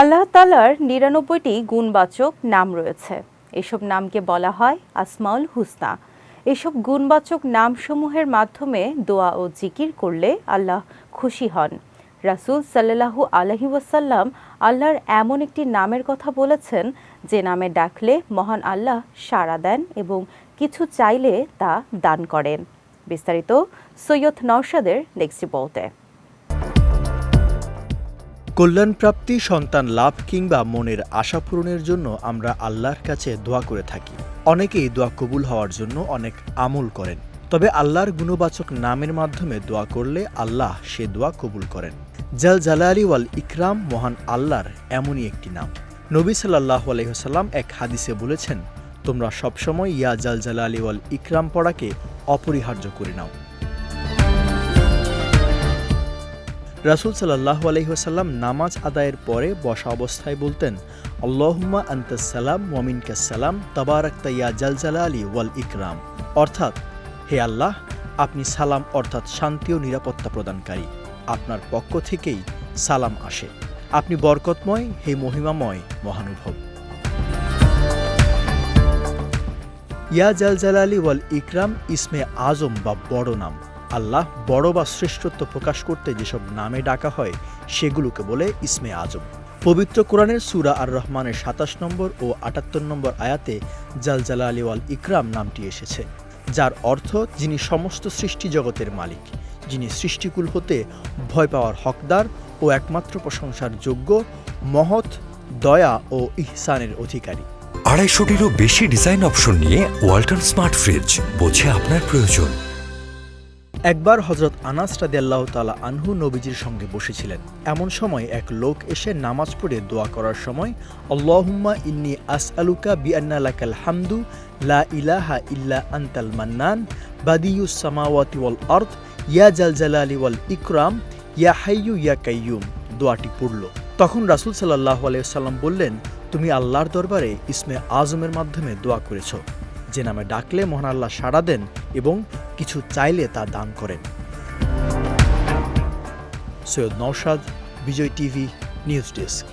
আল্লাহ তালার নিরানব্বইটি গুণবাচক নাম রয়েছে। এসব নামকে বলা হয় আসমাউল হুসনা। এসব গুণবাচক নামসমূহের মাধ্যমে দোয়া ও জিকির করলে আল্লাহ খুশি হন। রাসূল সাল্লাল্লাহু আলহি ওয়াসাল্লাম আল্লাহর এমন একটি নামের কথা বলেছেন, যে নামে ডাকলে মহান আল্লাহ সাড়া দেন এবং কিছু চাইলে তা দান করেন। বিস্তারিত সৈয়দ নওশাদের নেক্সট রিপোর্টে। কল্যাণপ্রাপ্তি, সন্তান লাভ কিংবা মনের আশা পূরণের জন্য আমরা আল্লাহর কাছে দোয়া করে থাকি। অনেকেই দোয়া কবুল হওয়ার জন্য অনেক আমল করেন। তবে আল্লাহর গুণবাচক নামের মাধ্যমে দোয়া করলে আল্লাহ সে দোয়া কবুল করেন। জাল জালালি ওয়াল ইকরাম মহান আল্লাহর এমনই একটি নাম। নবী সাল্লাহ আলহিহাল্লাম এক হাদিসে বলেছেন, তোমরা সবসময় ইয়া জাল জালালি ওয়াল ইকরাম পড়াকে অপরিহার্য করে নাও। রাসুল সাল্লাহ আলহিহাসাল্লাম নামাজ আদায়ের পরে বসা অবস্থায় বলতেন, আল্লাহুম্মা আন্তাসালাম ওয়ামিনকাসালাম তাবারাক্তা ইয়া জালজালা আলী ওয়াল ইকরাম। অর্থাৎ, হে আল্লাহ, আপনি সালাম অর্থাৎ শান্তি ও নিরাপত্তা প্রদানকারী। আপনার পক্ষ থেকেই সালাম আসে। আপনি বরকতময়, হে মহিমাময়, মহানুভব। ইয়া জালজালালি ওয়াল ইকরাম, ইসমে আজম বা বড় নাম। আল্লাহ বড় বা শ্রেষ্ঠত্ব প্রকাশ করতে যেসব নামে ডাকা হয়, সেগুলোকে বলে ইসমে আজম। পবিত্র কোরআনের সুরা আর রহমানের সাতাশ নম্বর ও আটাত্তর নম্বর আয়াতে জালজালা আলী ওয়াল ইকরাম নামটি এসেছে, যার অর্থ যিনি সমস্ত সৃষ্টি জগতের মালিক, যিনি সৃষ্টিকুল হতে ভয় পাওয়ার হকদার ও একমাত্র প্রশংসার যোগ্য, মহৎ, দয়া ও ইহসানের অধিকারী। আড়াইশোটিরও বেশি ডিজাইন অপশন নিয়ে ওয়াল্টন স্মার্ট ফ্রিজ বোঝে আপনার প্রয়োজন। একবার হজরত আনাস রাদিয়াল্লাহু তালা আনহু নবীজির সঙ্গে বসেছিলেন। এমন সময় এক লোক এসে নামাজ পড়ে দোয়া করার সময়, আল্লাহুম্মা ইন্নি আসআলুকা বিআন্না লাকাল হামদু, লা ইলাহা ইল্লা আন্তাল মান্নান বাদিয়ুস সামাওয়াতি ওয়াল আরদ, ইয়া জাল জালালি ওয়াল ইকরাম, ইয়া হাইয়ু ইয়া কাইয়ুম। দোয়াটি পড়ল। তখন রাসূল সাল্লাল্লাহু আলাইহি সাল্লাম বললেন, তুমি আল্লাহর দরবারে ইসমে আজমের মাধ্যমে দোয়া করেছ। যে নামে ডাকলে মহান আল্লাহ সাড়া দেন এবং কিছু চাইলে তা দান করেন। Syed Naushad, Bijoy TV, news desk.